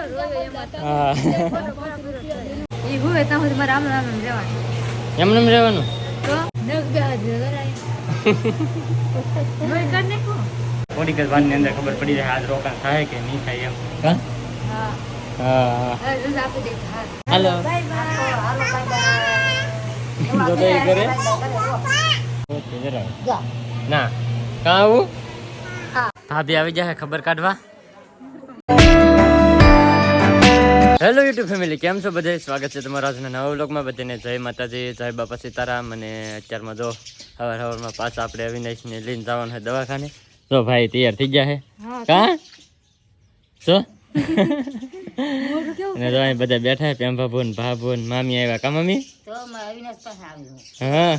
હા. એમને એમ રહેવાનું. થોડીક જ વારની અંદર ખબર પડી જાય આજ રોકાણ થાય કે નહીં થાય એમ. હા. હાલો. કરે. ના. કાં આવું? હા. ભાભી આવી જાય ખબર કાઢવા? હેલો યુટ્યુબ ફેમિલી કેમ છો બધે સ્વાગત છે તમારા આજના નવા વ્લોગમાં. બધાને જય માતાજી જય બાપા સીતારામ. અને અત્યારમાં જો હવાર હવારમાં પાછા આપણે અવિનાશને લઈને જવાનું છે દવાખાને. તો ભાઈ તૈયાર થઈ ગયા છે. કા? શું? અને તો અહીં બધા બેઠા પેમ ભાભુ ને ભાભુ ને મામી આવ્યા. કા મમ્મી તો મારા અવિનાશ પાસે આવેલો. હા.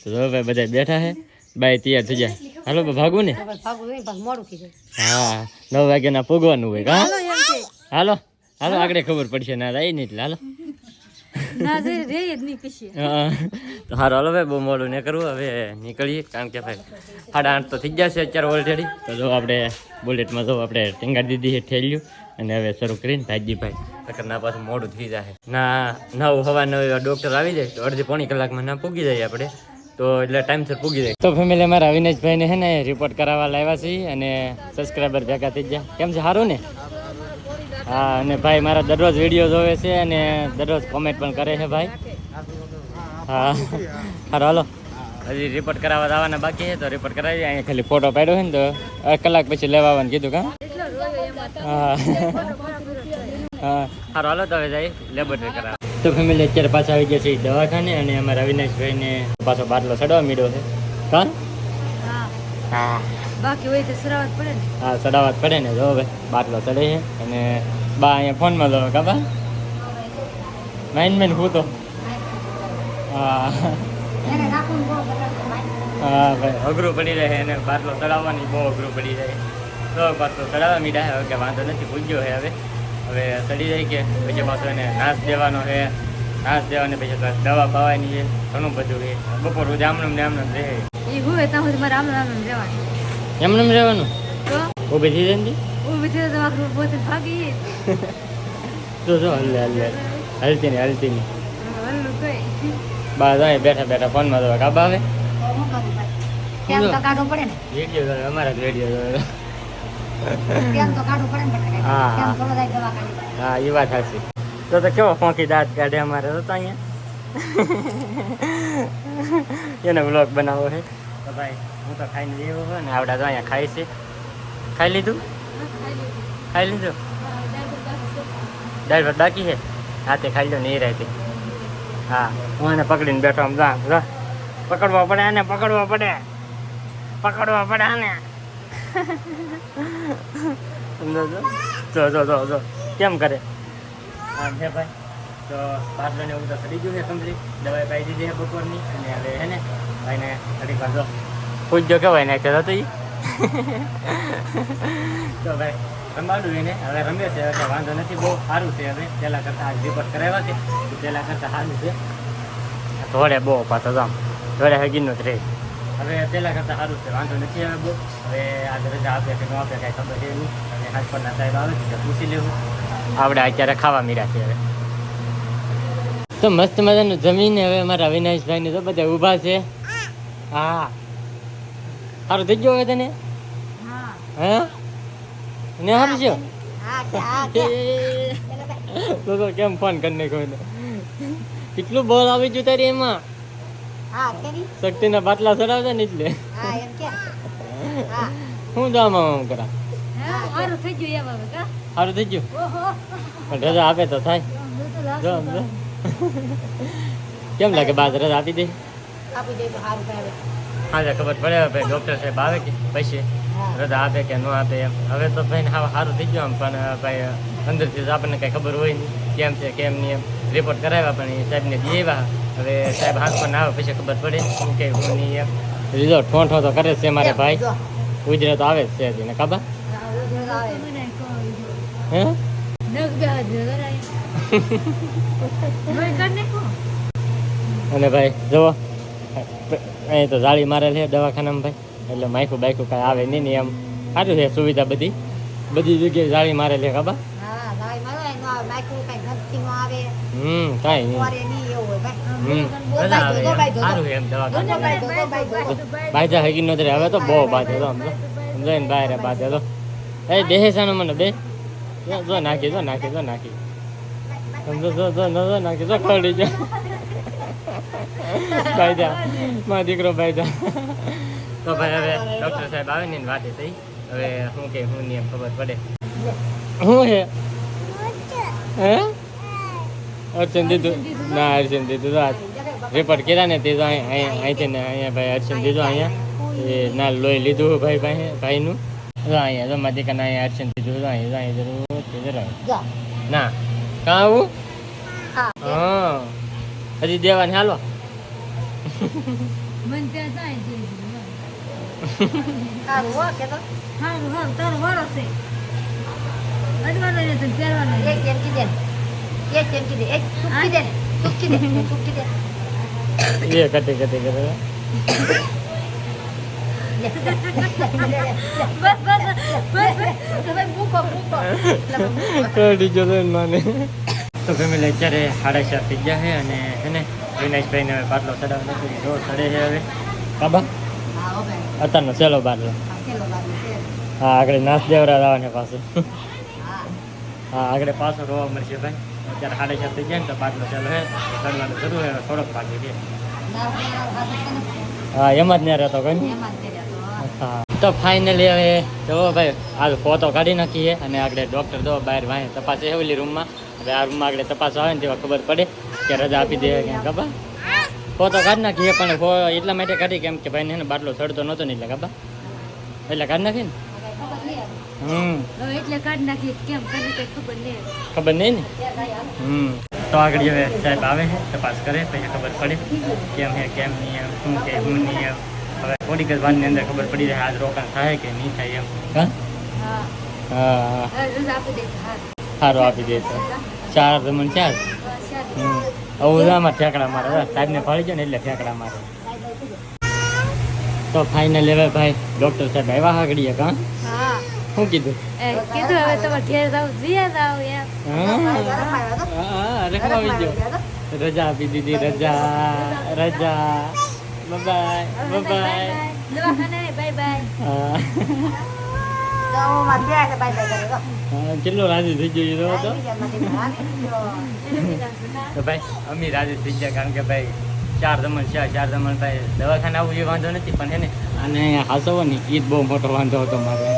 તો ભાઈ બધા બેઠા છે. બાય તૈયાર થઈ જાય હાલો ભાગવું ને ને. હા નવ વાગ્યાના પૂગવાનું હોય કા. હાલો હાલો આગળ ખબર પડશે. ના જાય નહીં એટલે હાલો. ના. તો હારો હાલો ભાઈ બહુ મોડું ને કરવું હવે નીકળીએ કારણ કે ભાઈ સાડા આઠ તો થઈ છે અત્યારે ઓલરેડી તો જો આપણે બુલેટમાં જો આપણે ટીંગાડી દીધી છે ઠેલ્યું અને હવે શરૂ કરીને ભાજી ભાઈ ના પાછું મોડું થઈ જાય. ના નવ હવા નવ ડૉક્ટર આવી જાય તો અડધી પોણી કલાકમાં ના પૂગી જાય આપણે. તો એટલે ટાઈમસર પૂગી જાય. તો ફેમિલી અમારા અવિનાશભાઈને છે ને રિપોર્ટ કરાવવા લાવ્યા છીએ અને સબસ્ક્રાઈબર ભેગા થઈ ગયા. કેમ છે? સારું ને? હા અને ભાઈ મારા દરરોજ વીડિયો જોવે છે અને દરરોજ કોમેન્ટ પણ કરે છે ભાઈ. હા. હારો હાલો. હજી રિપોર્ટ કરાવવા જવાના બાકી છે તો રિપોર્ટ કરાવી. અહીંયા ખાલી ફોટો પાડ્યો છે ને તો એક કલાક પછી લેવા આવવાનું કીધું કા. હા. હા. સારું હાલો તો હવે જાય લેબોરેટરી કરાવ તો ફેમિલી અત્યારે પાછા આવી ગયા છે દવાખાને અને અમારા અવિનાશભાઈને પાછો બાટલો ચડવા મીડ્યો છે. કા? હા. બાકી હોય તો પડે ને. હા ચડાવવા પડે ને. જો હવે બાટલો ચડે છે અને બા અહીંયા ફોનમાં જો કાબા માઇન મેન હું તો? હા. હા ભાઈ અઘરું પડી રહે અને બાટલો ચડાવવાની બહુ અઘરું પડી જાય તો બાટલો ચડાવવા મીડા છે. કે વાંધો નથી પૂજ્યો છે હવે. હવે ચડી જાય કે પછી પાછો એને નાશ દેવાનો છે. નાશ દેવાની પછી દવા પાવાની છે. ઘણું બધું છે. બપોર સુધી આમનું ને આમનું રહે ઈ હોય ત્યાં સુધી મારે આમ ને રહેવાનું. એમને એમ રહેવાનું? ઊભી થઈ જાય ને ઊભી થઈ તો પોતે ભાગી જો જો હલે હલે હલતી નહીં હલતી નહીં. હલ્લું જાય બેઠા બેઠા ફોનમાં તો કાબા આવે. અમારા જ. હા, એ વાત સાચી. તો તો કેવો ફોંકી દાંત કાઢે અમારે તો અહીંયા? એને વ્લોગ બનાવો છે તો ભાઈ હું તો ખાઈને જેવું હોય ને આવડા તો અહીંયા ખાઈ છે. ખાઈ લીધું? ખાઈ લીધું? દાળ ભાત બાકી છે? હાથે ખાઈ લો, નહીં રહેતી હા, હું એને પકડીને બેઠો આમ જા. પકડવા પડે આને, પકડવા પડે. પકડવા પડે આને. સમજો? જો જો. જો જો કેમ કરે? આમ છે ભાઈ. તો બાટલો ને એવું તો સડી ગયું છે કમ્પ્લીટ દવાઈ પાઈ દીધી છે બપોરની. અને હવે હે ને, ભાઈને ઘડીક વાર જો પૂછજો કેવાય હતો એ તો ભાઈ રમાડું એને. હવે રમે છે એટલે વાંધો નથી. બહુ સારું છે હવે. પહેલાં કરતાં આજ રિપોર્ટ કરાવ્યા છે. પહેલાં કરતાં સારું છે. ધોળે બહુ પાછો જામ ધોળે હગીનું જ રહે. હવે પહેલાં કરતાં સારું છે. વાંધો નથી હવે બહુ. હવે આજ રજા આપે કે ન આપે કાંઈ ખબર છે નહીં. અને હાજપરના સાહેબ આવે છે તો પૂછી લેવું. આપણે અત્યારે ખાવા મીરા છે હવે. તો મસ્ત મજાનું જમીન હવે અમારા અવિનાશભાઈ ને તો બધા ઊભા છે. હા. સારું થઈ ગયો હવે તને? હે. ને સારું છે. તો તો કેમ ફોન કરી નાખ્યો કેટલું બોલ આવી ગયું તારી એમાં? શક્તિના બાટલા ચડાવતા ને એટલે? શું એમ હું. જામ આમ કરા? હા સારું થઈ ગયું એમ હવે કા? સારું થઈ ગયું? પણ રજા આપે તો થાય. જો. કેમ લાગે બાદ રજા આપી દે? આપી દે તો સારું હા ખબર પડે હવે ભાઈ ડૉક્ટર સાહેબ આવે કે પછી? રજા આપે કે ન આપે એમ. હવે તો ભાઈ હા સારું થઈ ગયું આમ પણ ભાઈ અંદરથી આપણને કંઈ ખબર હોય નહીં કેમ છે કેમ નહીં એમ. રિપોર્ટ કરાવ્યા પણ એ સાહેબને દઈ હવે સાહેબ હાથ પણ ના આવે પછી ખબર પડે શું કે હું નહીં એમ. લીધો ઠોંઠો તો કરે જ છે મારે ભાઈ. ગુજરાત ઉજરે તો આવે જ છે હજી ને કાબા હા. અને ભાઈ જુઓ. અહીં તો જાળી મારે છે દવાખાનામાં ભાઈ. એટલે માયકું બાયકું કાંઈ આવે નહીં ને એમ. સારું છે સુવિધા બધી. બધી જગ્યાએ જાળી મારેલી ખબર? મારો નો આવે. હમ કાંઈ નહીં. બાજા હગી નો હવે તો બહુ બાજે તો સમજો સમજો ને બહાર બાજે તો. એ બેહે સાનો મને બે જો નાખી જો નાખી જો નાખી. સમજો જો જો નાખી જો ખરડી જા. બાજા મારો દીકરો બાજા તો ભાઈ હવે ડોક્ટર સાહેબ આવે ને વાતે થઈ. હવે શું કે હું નિયમ ખબર પડે. શું હે? હે? અર્ચન દીધું. ના અર્ચન દીધું તો આ રિપોર્ટ કર્યા ને તે તો અહીં- અહીં- અહીંથી ને અહીંયા ભાઈ અર્ચન દીધું અહીંયા એ ના લોહી લીધું ભાઈ ભાઈ ભાઈનું. તો અહીંયા તો મારી અહીંયા અર્ચન દીધું તો અહીંયા જરૂર ના. કાં આવું? હા. હા. હજી દેવાની હાલો. મન ત્યાં જાય છે સારું હો કે તો હારું હારું તારો વારો છે. અડવાનો ને તને પહેરવાનો ને. એક ચમચી દે. એક ચમચી દે. એક ચૂપકી દે ચૂપકી દે ચૂપકી દે. એ કટે કટે કરે. લે, લે, લે, લે, લે, લે. બસ બસ. બસ મૂકો મૂકો. કડી જતો માને. તો ફેમિલી અત્યારે સાડા ચાર થઈ ગયા છે અને છે ને વિનાશભાઈને હવે બાટલો ચડાવી નથી જો ચડે છે હવે. બાબા? હા હો ભાઈ. અત્યારનો બાટલો. છેલ્લો છે. હા આગળ નાસ દેવરા લાવવાને પાસે હા. હા આગળ પાછો રોવા મળશે ભાઈ. અત્યારે સાડા ચાર થઈ ગયા ને તો બાટલો ચાલો હે ચડવાનું શરૂ છે થોડોક બાકી છે. હા એમ જ નહીં રહેતો કઈ હા. તો ફાઇનલી હવે જવો ભાઈ હાલ ફોટો કાઢી નાખીએ અને આગળ ડૉક્ટર દો બહાર વાંહે તપાસ એવલી ઓલી રૂમમાં હવે આ રૂમમાં આગળ તપાસ આવે ને તેવા ખબર પડે. કે રજા આપી દે કે ખબર? ફોટો કાઢી નાખીએ પણ ફો એટલા માટે કાઢી કેમ કે ભાઈને એને બાટલો ચડતો નહોતો ને એટલે ખબર? એટલે કાઢી નાખી ને? ખબર નહીં હમ. હવે એટલે કાઢ નાખી કેમ? કરી કઈ ખબર નહીં. ખબર નહીં ને? ત્યાં થાય હાલ. હમ. તો આગળ હવે સાહેબ આવે છે તપાસ કરે પછી ખબર પડે કેમ હે કેમ નહીં એમ શું કે શું નહીં એમ. હવે થોડીક જ વારની અંદર ખબર પડી જાય આજ રોકાણ થાય કે નહીં થાય એમ. હા? હા. હા હવે રજા આપી દે હા. સારું આપી દે તો. ચાર જમણ ચાર. બસ યાર. આમાં ઠેકડા મારે. સાહેબને ફાળી જાય ને એટલે ઠેકડા મારે. તો ફાઇનલ હવે ભાઈ ડોક્ટર સાહેબ આવ્યા હાગડીએ કાં? હા. શું કીધું? કીધું હવે તમારે ઘેર જાવ જીયા જાવ યાર રખવાવી ગયો રજા આપી દીધી રજા રજા. Bye bye bye bye bye કેટલો રાજી થઈ ગયો તો? ભાઈ અમે રાજી થઈ ગયા કારણ કે ભાઈ ચાર દમણ છે ચાર દમણ ભાઈ દવાખાને આવું એ વાંધો નથી પણ હે ને અને હાસવો ને એ જ બહુ મોટો વાંધો હતો મારે.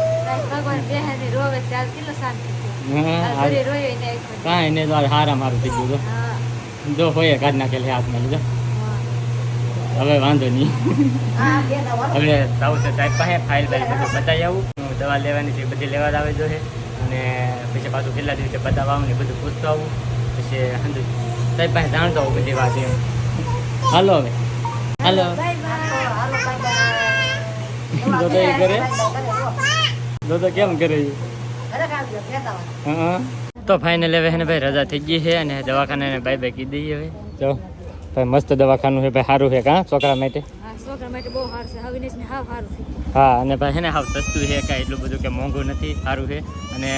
ભગવાન બેહાને રોવે ચાર કિલો શાંતિ હા, આ આ- ઘરે રોયો એને એક મિનિટ. કાંઈ નહીં તો આ હારા મારું થઈ ગયું તો. જો હોય કાઢ નાખેલી હાથમાં લીધો. હવે વાંધો નહીં. હવે સાવ સાહેબ પાસે ફાઇલ બાઇલ બધું બતાવી આવું. દવા લેવાની છે બધી લેવા આવે જો છે અને પછી પાછું કેટલા દિવસે બતાવવા આવું ને બધું પૂછતો આવું. પછી સમજો સાહેબ પાસે જાણતો આવું બધી વાત એમ. હાલો હવે. હાલો. તો એ કરે? ઘરે કેમ કરે હા. તો ફાઇનલ હવે ને ભાઈ રજા થઈ ગઈ છે અને દવાખાને બાય બાય કીધી હવે. જો ભાઈ મસ્ત દવાખાનું છે ભાઈ સારું છે કાં છોકરા માટે? હા છોકરા બહુ સારું છે. હવિનેશ હાવ સારું છે હા અને ભાઈ છે ને હાવ સસ્તું છે કાંઈ એટલું બધું કે મોંઘું નથી સારું છે. અને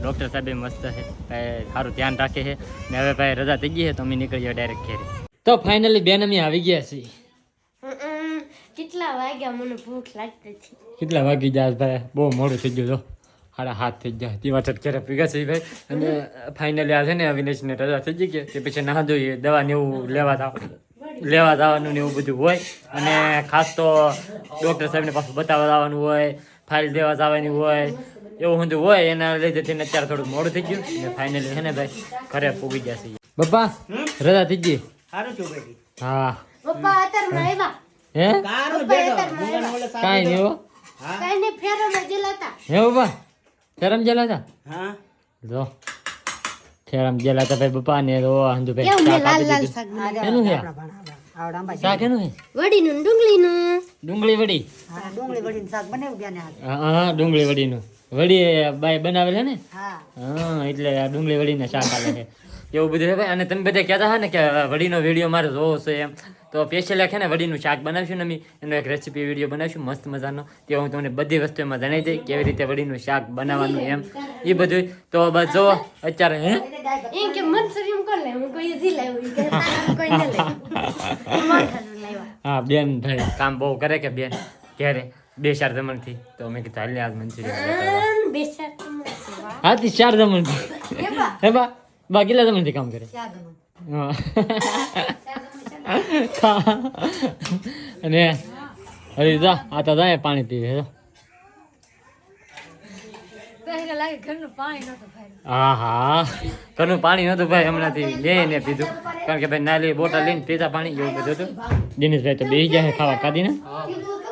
ડૉક્ટર સાહેબ મસ્ત છે કાંઈ સારું ધ્યાન રાખે છે. ને હવે ભાઈ રજા થઈ ગઈ છે તો અમે નીકળીએ ડાયરેક્ટ ઘેરે. તો ફાઇનલી બેન અમે આવી ગયા છીએ. કેટલા વાગ્યા મને ભૂખ લાગતી હતી. કેટલા વાગી જાય ભાઈ? બહુ મોડું થઈ ગયું તો હાડા હાથ થઈ ગયા. તે વાત ઘરે ભેગા છે ભાઈ. અને ફાઇનલી આ છે ને અવિનેશને રજા થઈ ગઈ કે પછી ના જોઈએ દવા ને એવું લેવા જાવ. લેવા જવાનું ને એવું બધું હોય. અને ખાસ તો ડૉક્ટર સાહેબને પાછું બતાવવા જવાનું હોય ફાઇલ દેવા જવાની હોય એવું બધું હોય એના લીધે થઈને અત્યારે થોડું મોડું થઈ ગયું. ને ફાઇનલી છે ને ભાઈ ઘરે પૂગી ગયા છે બપ્પા રજા થઈ ગઈ? હા. પપ્પા હે કાંઈ નહીં હો. ગયેલા હે બપ્પા શરમ જેલા હા. જો શરમ જેલા હતા ભાઈ બપ્પા ને તો હંધુ ભાઈ શાક આપી દીધું. એનું છે આવડા અંબા શાક એનું છે વડીનું ડુંગળીનું ડુંગળી વડી હા ડુંગળી વળીને શાક બનાવ્યું બેને આજે હા હા ડુંગળી વડીનું વડી બાય બનાવેલ છે ને હા હા એટલે આ ડુંગળી વડીને શાક આલે છે એવું બધું ભાઈ અને તમે બધા કહેતા હતા ને કે વડીનો વીડિયો મારે જોવો છે એમ તો સ્પેશિયલ છે ને વડીનું શાક બનાવશું ને અમે. એનો એક રેસીપી વીડિયો બનાવશું મસ્ત મજાનો. તે હું તમને બધી વસ્તુ એમાં જણાવી દઈ કેવી રીતે વડીનું શાક બનાવવાનું એમ. એ બધું તો બસ જો અત્યારે હે? હું બેન ભાઈ કામ બહુ કરે કે બેન? ક્યારે? બે ચાર જમણથી તો મેં કીધું હાલ આજ મંચુરિયન બેસાર તમને હા તી ચાર જમણથી હે બા? બા કેટલા જમણથી કામ કરે? હા. અને હરી જા આ તો જાય પાણી પીવે હા. હા ઘરનું પાણી નહોતું ભાઈ હમણાંથી લઈને પીધું. કારણ કે ભાઈ નાલી બોટલ લઈને પીતા પાણી એવું બધું હતું. દિનેશભાઈ તો બેસી જાય ખાવા ખાધીને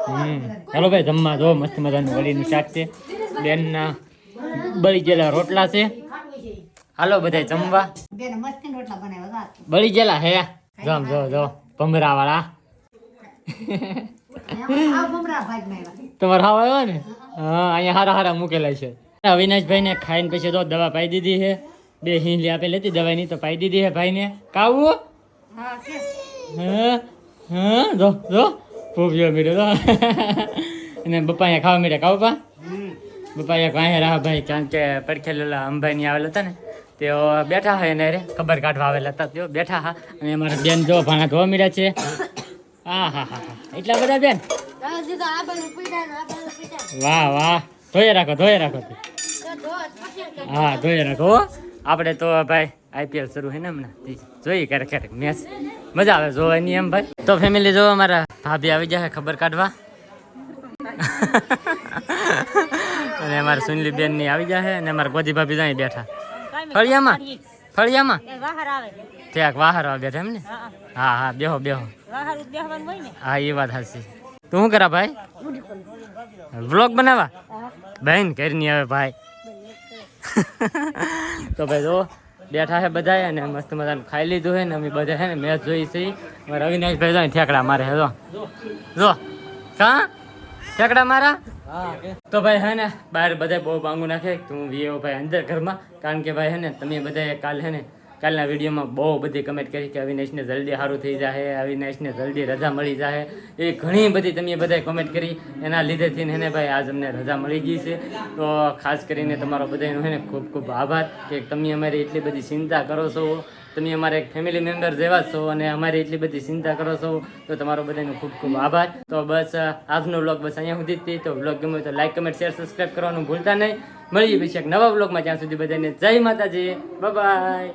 હમ. ચાલો ભાઈ જમવા જો મસ્ત મજાનું વળીનું શાક છે. બેનના બળી ગયેલા રોટલા છે. હાલો બધા જમવા. બેન મસ્તી રોટલા બનાવ્યા હતા. બળી ગયેલા હે. જમ જો જો ભમરા વાળા તમારે હાવ આવ્યો ને? હા અહીંયા હારા હારા મૂકેલા છે. અવિનાશભાઈ ને ખાઈને પછી તો દવા પાઈ દીધી છે. બે હિંલી આપેલી હતી દવાની તો પાઈ દીધી છે ભાઈને. કાવું? હા હા જો જો. મીડો અને બપ્પા અહીંયા ખાવા મીડે કાવું પા બપ્પા રાહ ભાઈ કારણ કે પડખેલેલા અંબાઈ ની આવેલા હતા ને તેઓ બેઠા હોય એને ખબર કાઢવા આવેલા હતા. તેઓ બેઠા હા, અને અમારા બેન જો ભાણા ધોવા મળ્યા છે. હા હા હા હા. એટલા બધા બેન? વાહ વાહ. ધોઈ રાખો ધોઈ રાખો હા, ધોઈ રાખો આપણે તો ભાઈ આઈપીએલ શરૂ છે ને હમણાં. જોઈએ ક્યારેક ક્યારેક મેચ મજા આવે જોવાની એમ ભાઈ. તો ફેમિલી જો અમારા ભાભી આવી જાય ખબર કાઢવા. અને અમારા સુનલી બેનની આવી જાય અને અમારા ગોદી ભાભી જાય બેઠા. ફળિયામાં? ફળિયામાં? ત્યાં વાહર આવે બેઠા એમ ને? હા હા. બેહો બેહો. હા એ વાત હશે તું શું કરા ભાઈ? વ્લોગ બનાવવા? બહેન નહીં આવે ભાઈ. તો ભાઈ જો બેઠા છે બધા અને મસ્ત મજાનું ખાઈ લીધું છે ને અમે બધા છે ને મેચ જોઈ છે. મારા અવિનાશભાઈ જો ઠેકડા મારે જો. જો. કા? ઠેકડા મારા? તો ભાઈ હે ને બહાર બધા બહુ બાંગુ નાખે તું વીઓ ભાઈ અંદર ઘરમાં. કારણ કે ભાઈ હે ને તમે બધા કાલ હે ને કાલના વિડીયોમાં બહુ બધી કમેન્ટ કરી કે અવિનાશને જલ્દી સારું થઈ જાય અવિનાશને જલ્દી રજા મળી જાય એ ઘણી બધી તમે બધાએ કમેન્ટ કરી. એના લીધેથી હે ને ભાઈ આજ અમને રજા મળી ગઈ છે. તો ખાસ કરીને તમારો બધાનો હે ને ખૂબ ખૂબ આભાર કે તમે અમારી એટલી બધી ચિંતા કરો છો. તમે અમારા એક ફેમિલી મેમ્બર જેવા છો અને અમારી એટલી બધી ચિંતા કરો છો, તો તમારો બધાનો ખૂબ ખૂબ આભાર. તો બસ આજનો વ્લોગ બસ અહીંયા સુધી જ. તો. વ્લોગ ગમ્યો તો લાઈક કમેન્ટ શેર સબસ્ક્રાઈબ કરવાનું ભૂલતા નહીં. મળીએ પછી એક નવા વ્લોગમાં ત્યાં સુધી બધાને જય માતાજી. બાય